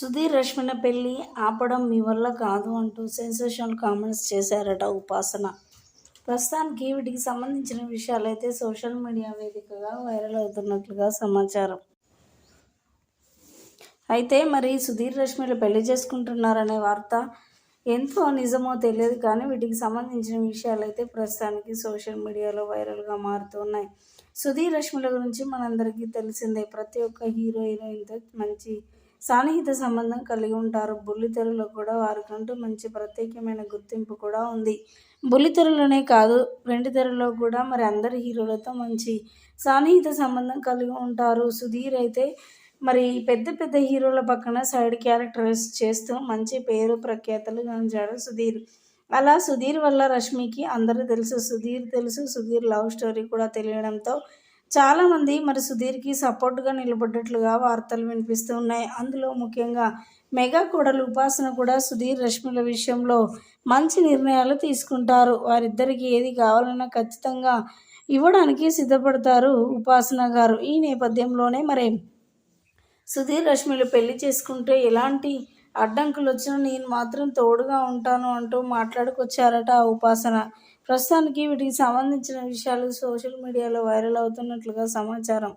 సుధీర్ రష్మిన పెళ్ళి ఆపడం మీ వల్ల కాదు అంటూ సెన్సేషనల్ కామెంట్స్ చేశారట ఉపాసన. ప్రస్తుతానికి వీటికి సంబంధించిన విషయాలైతే సోషల్ మీడియా వేదికగా వైరల్ అవుతున్నట్లుగా సమాచారం. అయితే మరి సుధీర్ రష్మిలు పెళ్ళి చేసుకుంటున్నారనే వార్త ఎంతో నిజమో తెలియదు కానీ వీటికి సంబంధించిన విషయాలైతే ప్రస్తుతానికి సోషల్ మీడియాలో వైరల్గా మారుతున్నాయి. సుధీర్ రష్మిల గురించి మనందరికీ తెలిసిందే ప్రతి ఒక్క హీరో హీరోయిన్తో మంచి సాన్నిహిత సంబంధం కలిగి ఉంటారు. బుల్లితెరలో కూడా వారికంటూ మంచి ప్రత్యేకమైన గుర్తింపు కూడా ఉంది. బుల్లితెరలోనే కాదు వెండితెరలో కూడా మరి అందరి హీరోలతో మంచి సాన్నిహిత సంబంధం కలిగి ఉంటారు. సుధీర్ అయితే మరి పెద్ద పెద్ద హీరోల పక్కన సైడ్ క్యారెక్టర్స్ చేస్తూ మంచి పేరు ప్రఖ్యాతలు గాంచాడు సుధీర్. అలా సుధీర్ వల్ల రష్మికి అందరూ తెలుసు. సుధీర్ తెలుసు. సుధీర్ లవ్ స్టోరీ కూడా తెలియడంతో చాలామంది మరి సుధీర్కి సపోర్ట్గా నిలబడ్డట్లుగా వార్తలు వినిపిస్తూ ఉన్నాయి. అందులో ముఖ్యంగా మెగా కోడలు ఉపాసన కూడా సుధీర్ రష్మిల విషయంలో మంచి నిర్ణయాలు తీసుకుంటారు. వారిద్దరికి ఏది కావాలన్నా ఖచ్చితంగా ఇవ్వడానికి సిద్ధపడతారు ఉపాసన గారు. ఈ నేపథ్యంలోనే మరి సుధీర్ రష్మిలు పెళ్ళి చేసుకుంటే ఎలాంటి అడ్డంకులు వచ్చినా నేను మాత్రం తోడుగా ఉంటాను అంటూ మాట్లాడుకొచ్చారట ఆ ఉపాసన. ప్రస్తుతానికి వీటికి సంబంధించిన విషయాలు సోషల్ మీడియాలో వైరల్ అవుతున్నట్లుగా సమాచారం.